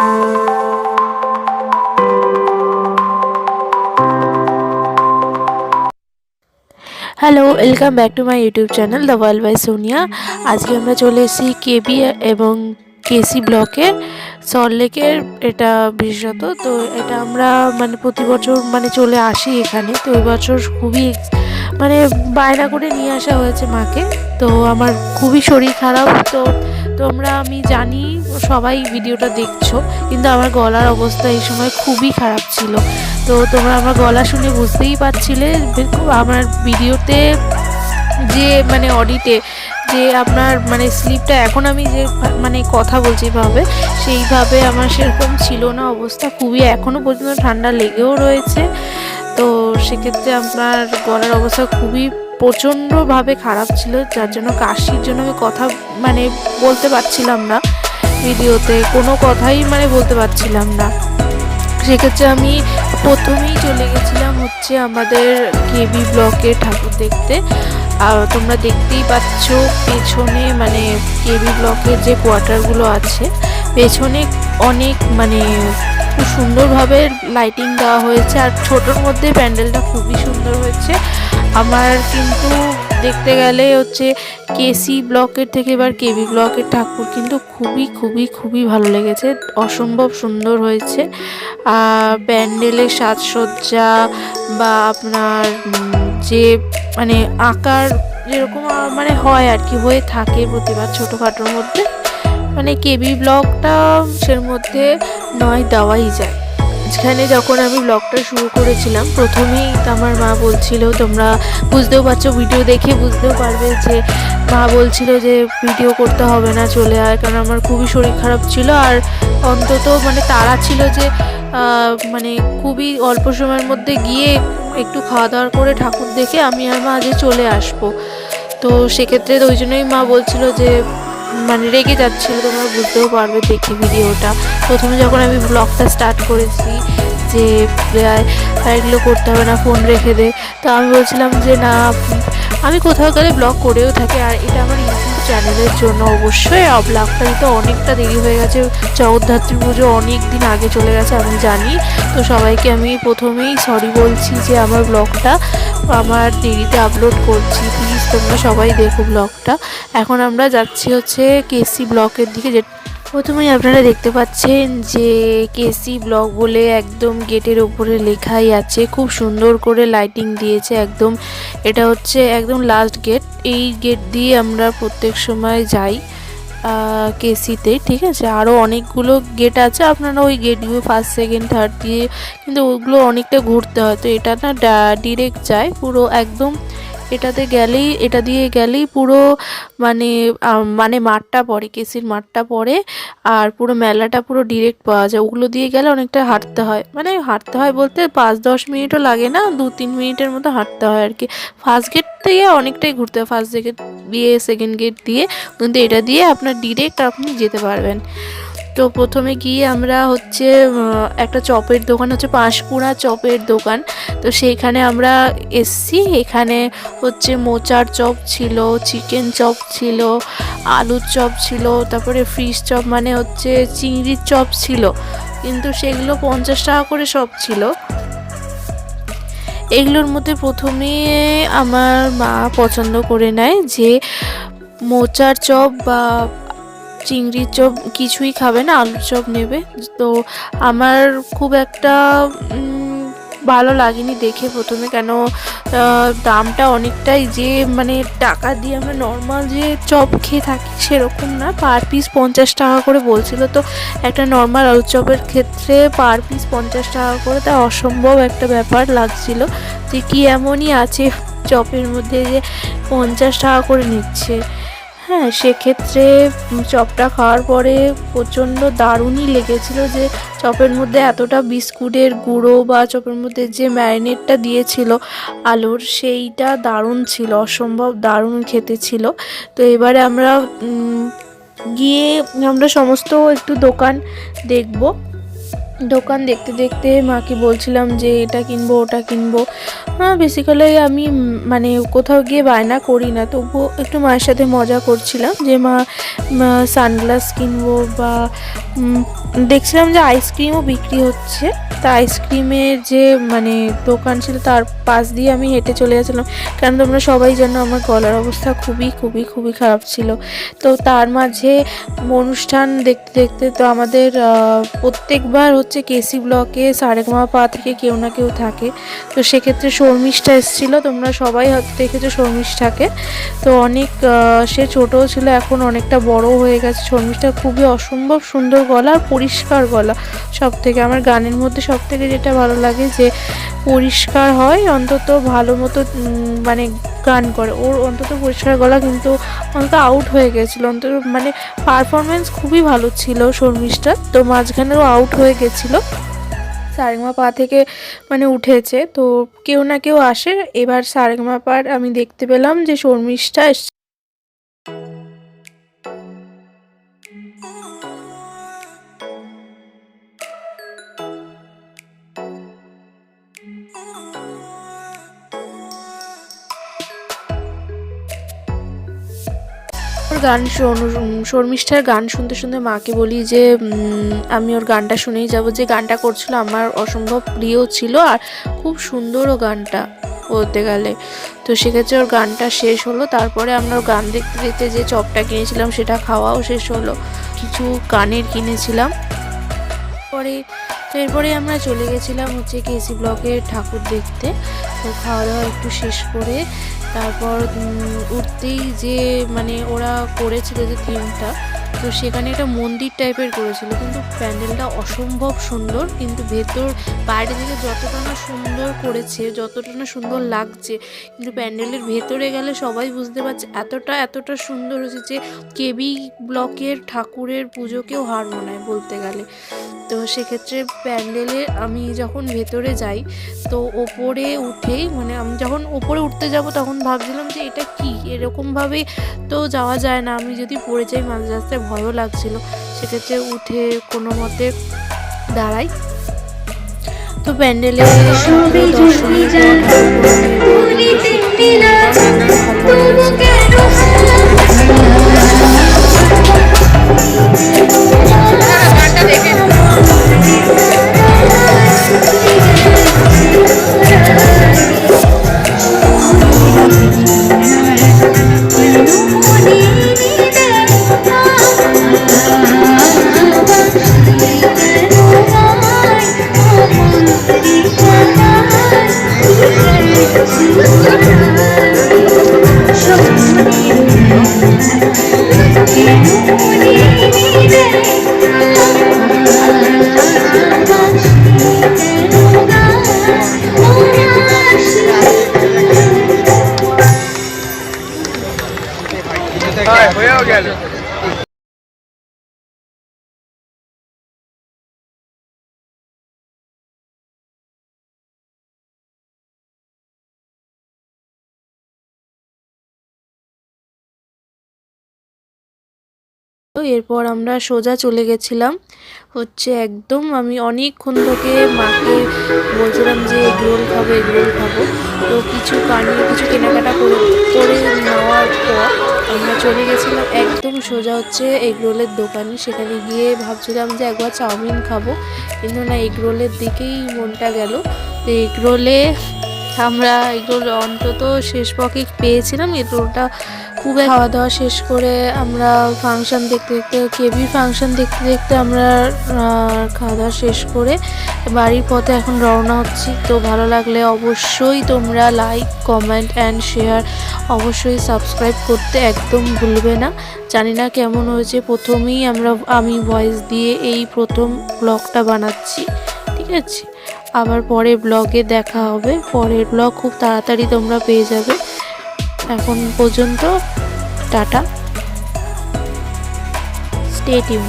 Hello welcome back to my YouTube channel the world by Sonia আজকে আমরা চলে এসেছি কেবি এবং কেসি ব্লকে সল্টলেকের এটা বিশেষত। তো এটা আমরা মানে প্রতি বছর মানে চলে আসি এখানে। তো এই বছর খুবই মানে বায়না করে নিয়ে আসা হয়েছে মাকে। তো আমার খুবই শরীর খারাপ। তো তোমরা, আমি জানি সবাই ভিডিওটা দেখছ, কিন্তু আমার গলার অবস্থা এই সময় খুবই খারাপ ছিল। তো তোমরা আমার গলা শুনে বুঝতেই পারছিলে আমার ভিডিওতে যে মানে অডিটে যে আপনার মানে স্লিপটা এখন আমি যে মানে কথা বলছি ভাবে সেইভাবে আমার সেরকম ছিল না অবস্থা। খুবই এখনও পর্যন্ত ঠান্ডা লেগেও রয়েছে। তো সেক্ষেত্রে আপনার গলার অবস্থা খুবই প্রচণ্ডভাবে খারাপ ছিল, যার জন্য কাশির জন্য আমি কথা মানে বলতে পারছিলাম না ভিডিওতে, কোনো কথাই মানে বলতে পারছিলাম না। সেক্ষেত্রে আমি প্রথমেই চলে গেছিলাম হচ্ছে আমাদের কেবি ব্লকে ঠাকুর দেখতে। আর তোমরা দেখতেই পাচ্ছ পেছনে মানে কেবি ব্লকের যে কোয়ার্টারগুলো আছে, পেছনে অনেক মানে খুব সুন্দরভাবে লাইটিং দেওয়া হয়েছে, আর ছোটোর মধ্যে প্যান্ডেলটা খুবই সুন্দর হয়েছে। আমার কিন্তু দেখতে গেলে হচ্ছে কেসি ব্লকের থেকে এবার কেবি ব্লকের ঠাকুর কিন্তু খুবই খুবই খুবই ভালো লেগেছে। অসম্ভব সুন্দর হয়েছে। প্যান্ডেলের সাজসজ্জা বা আপনার যে মানে আকার যেরকম মানে হয় আর কি, হয়ে থাকে প্রতিবার ছোটোখাটোর মধ্যে। মানে কেবি ব্লকটা সের মধ্যে নয়, দেওয়াই যায়। মাঝখানে যখন আমি ব্লগটা শুরু করেছিলাম, প্রথমেই আমার মা বলছিল, তোমরা বুঝতেও পারছ ভিডিও দেখে বুঝতেও পারবে যে মা বলছিল যে ভিডিও করতে হবে না, চলে আয়। কারণ আমার খুবই শরীর খারাপ ছিল আর অন্তত মানে তারা ছিল যে মানে খুবই অল্প সময়ের মধ্যে গিয়ে একটু খাওয়া দাওয়া করে ঠাকুর দেখে আমি আর মা আজকে চলে আসব। তো সেক্ষেত্রে ওই জন্যই মা বলছিল যে মানে রেগে যাচ্ছিল, তোমরা বুঝতেও পারবে দেখি ভিডিওটা। প্রথমে যখন আমি ব্লগটা স্টার্ট করেছি যে এগুলো করতে হবে না ফোন রেখে দে। তো আমি বলছিলাম যে, না আমি কোথাও গেলে ব্লগ করেও থাকি, আর এটা আমার ইউটিউব চ্যানেলের জন্য অবশ্যই ব্লগটা তো অনেকটা দেরি হয়ে গেছে। জগদ্ধাত্রী পুজো অনেক দিন আগে চলে গেছে, আমি জানি। তো সবাইকে আমি প্রথমেই সরি বলছি যে আমার ব্লগটা আমার দেরিতে আপলোড করছি। প্লিজ তোমরা সবাই দেখো ব্লগটা এখন আমরা যাচ্ছি হচ্ছে কেসি ব্লকের দিকে, যে প্রথমেই আপনারা দেখতে পাচ্ছেন যে কেসি ব্লক বলে একদম গেটের ওপরে লেখাই আছে। খুব সুন্দর করে লাইটিং দিয়েছে একদম। এটা হচ্ছে একদম লাস্ট গেট এই গেট দিয়ে আমরা প্রত্যেক সময় যাই কেসিতে, ঠিক আছে? আরও অনেকগুলো গেট আছে। আপনারা ওই গেটগুলো ফার্স্ট সেকেন্ড থার্ড দিয়ে, কিন্তু ওগুলো অনেকটা ঘুরতে হয়। তো এটা না ডিরেক্ট যায়। পুরো একদম এটাতে গেলেই, এটা দিয়ে গেলেই পুরো মানে মানে মাঠটা পড়ে, কেসির মাঠটা পড়ে, আর পুরো মেলাটা পুরো ডিরেক্ট পাওয়া যায়। ওগুলো দিয়ে গেলে অনেকটা হাঁটতে হয়। মানে হাঁটতে হয় বলতে পাঁচ দশ মিনিটও লাগে না দু তিন মিনিটের মতো হাঁটতে হয় আর কি। ফার্স্ট গেট থেকে অনেকটাই ঘুরতে হয়, ফার্স্ট গেট দিয়ে, সেকেন্ড গেট দিয়ে। কিন্তু এটা দিয়ে আপনার ডিরেক্ট আপনি যেতে পারবেন। তো প্রথমে গিয়ে আমরা হচ্ছে একটা চপের দোকান হচ্ছে পাঁশকুড়া চপের দোকান। তো সেইখানে আমরা এসছি। এখানে হচ্ছে মোচার চপ ছিল, চিকেন চপ ছিল, আলুর চপ ছিল, তারপরে ফিশ চপ মানে হচ্ছে চিংড়ির চপ ছিল। কিন্তু সেগুলো পঞ্চাশ টাকা করে সব ছিল। এগুলোর মধ্যে প্রথমে আমার মা পছন্দ করে নেয় যে মোচার চপ বা চিংড়ির চপ কিছুই খাবে না আলুর চপ নেবে। তো আমার খুব একটা ভালো লাগেনি দেখে প্রথমে। কেন দামটা অনেকটাই যে মানে টাকা দিয়ে আমরা নর্মাল যে চপ খেয়ে থাকি সেরকম না। পার পিস পঞ্চাশ টাকা করে বলছিল। তো একটা নর্মাল আলুর চপের ক্ষেত্রে পার পিস পঞ্চাশ টাকা করে তা অসম্ভব একটা ব্যাপার লাগছিল। যে কি এমনই আছে চপের মধ্যে যে পঞ্চাশ টাকা করে নিচ্ছে। হ্যাঁ সেক্ষেত্রে চপটা খাওয়ার পরে প্রচণ্ড দারুণই লেগেছিল যে চপের মধ্যে এতটা বিস্কুটের গুঁড়ো বা চপের মধ্যে যে ম্যারিনেটটা দিয়েছিল, আলুর সেইটা দারুণ ছিল, অসম্ভব দারুণ খেতে ছিল। তো এবারে আমরা গিয়ে আমরা সমস্ত একটু দোকান দেখব। দোকান দেখতে দেখতে মাকে বলছিলাম যে এটা কিনবো, ওটা কিনবো। বেসিক্যালি আমি মানে কোথাও গিয়ে বায়না করি না, তবুও একটু মায়ের সাথে মজা করছিলাম যে মা সানগ্লাস কিনবো বা দেখছিলাম যে আইসক্রিমও বিক্রি হচ্ছে। তা আইসক্রিমের যে মানে দোকান ছিল তার পাশ দিয়ে আমি হেঁটে চলে যাচ্ছিলাম কারণ তোমরা সবাই জানো আমার গলার অবস্থা খুবই খুবই খুবই খারাপ ছিল। তো তার মাঝে অনুষ্ঠান দেখতে দেখতে তো আমাদের প্রত্যেকবার হচ্ছে কেসি ব্লকে সারেগামা পা থেকে কেউ না কেউ থাকে। তো সেক্ষেত্রে শর্মিষ্ঠা এসেছিল, তোমরা সবাই হয়তো দেখেছ শর্মিষ্ঠাকে। তো অনেক সে ছোটও ছিল, এখন অনেকটা বড় হয়ে গেছে। শর্মিষ্ঠা খুবই অসম্ভব সুন্দর গলা আর পরিষ্কার গলা। সব থেকে আমার গানের মধ্যে সব থেকে যেটা ভালো লাগে যে, পরিষ্কার হয়, অন্তত ভালো মতো মানে গান করে। ওর অন্তত পরিষ্কার গলা কিন্তু অন্তত আউট হয়ে গেছিল। অন্তত মানে পারফরমেন্স খুবই ভালো ছিল শর্মিষ্ঠার। তো মাঝখানেও আউট হয়ে গেছিল সারেগামা পা থেকে মানে উঠেছে। তো কেউ না কেউ আসে। এবার সারেগামা পার আমি দেখতে পেলাম যে শর্মিষ্ঠা গান শর্মিষ্ঠার গান শুনতে শুনতে মাকে বলি যে আমি ওর গানটা শুনেই যাব। যে গানটা করছিল আমার অসম্ভব প্রিয় ছিল আর খুব সুন্দরও গানটা বলতে গেলে। তো সেক্ষেত্রে ওর গানটা শেষ হলো। তারপরে আমরা ওর গান দেখতে দেখতে যে চপটা কিনেছিলাম সেটা খাওয়াও শেষ হলো। কিছু কানের কিনেছিলাম। পরে এরপরে আমরা চলে গেছিলাম হচ্ছে কেসি ব্লকের ঠাকুর দেখতে। তো খাওয়া দাওয়া একটু শেষ করে তারপর উঠতেই যে মানে ওরা করেছিল যে থিমটা তো সেখানে একটা মন্দির টাইপের করেছিল। কিন্তু প্যান্ডেলটা অসম্ভব সুন্দর, কিন্তু ভেতর, বাইরে থেকে যতটা না সুন্দর করেছে, যতটা না সুন্দর লাগছে, কিন্তু প্যান্ডেলের ভেতরে গেলে সবাই বুঝতে পারছে এতটা এতটা সুন্দর হয়েছে যে কেবি ব্লকের ঠাকুরের পুজোকেও হার মানায় বলতে গেলে। তো সেক্ষেত্রে প্যান্ডেলে আমি যখন ভেতরে যাই তো ওপরে উঠেই মানে আমি যখন ওপরে উঠতে যাব তখন ভাবছিলাম যে এটা কি এরকমভাবে তো যাওয়া যায় না আমি যদি পড়ে যাই মাঝ রাস্তায় ভয়ও লাগছিল সেক্ষেত্রে উঠে কোনো মতে দাঁড়াই তো প্যান্ডেলে দর্শনের এরপর আমরা সোজা চলে গেছিলাম। হচ্ছে একদম আমি অনেকক্ষণ থেকে মাকে বলছিলাম যে এগ রোল খাব এগ রোল খাব। তো কিছু কানিয়ে কিছু কেনাকাটা করে করে নেওয়ার পর আমরা চলে গেছিলাম একদম সোজা হচ্ছে এগ রোলের দোকানে। সেখানে গিয়ে ভাবছিলাম যে একবার চাউমিন খাব। কিন্তু না এগ রোলের দিকেই মনটা গেল। তো এগ রোলে আমরা, এগরোল অন্তত শেষ পক্ষে পেয়েছিলাম। এগ রোলটা খুব খাওয়া দাওয়া শেষ করে আমরা ফাংশন দেখতে দেখতে কেবি ফাংশন দেখতে দেখতে আমরা খাওয়া দাওয়া শেষ করে বাড়ির পথে এখন রওনা হচ্ছি। তো ভালো লাগলে অবশ্যই তোমরা লাইক কমেন্ট অ্যান্ড শেয়ার অবশ্যই সাবস্ক্রাইব করতে একদম ভুলবে না। জানি না কেমন হয়েছে। প্রথমেই আমরা, আমি ভয়েস দিয়ে এই প্রথম ব্লগটা বানাচ্ছি। ঠিক আছে? আবার পরে ব্লগে দেখা হবে। পরের ব্লগ খুব তাড়াতাড়ি তোমরা পেয়ে যাবে। এখন পর্যন্ত টাটা। Stay tune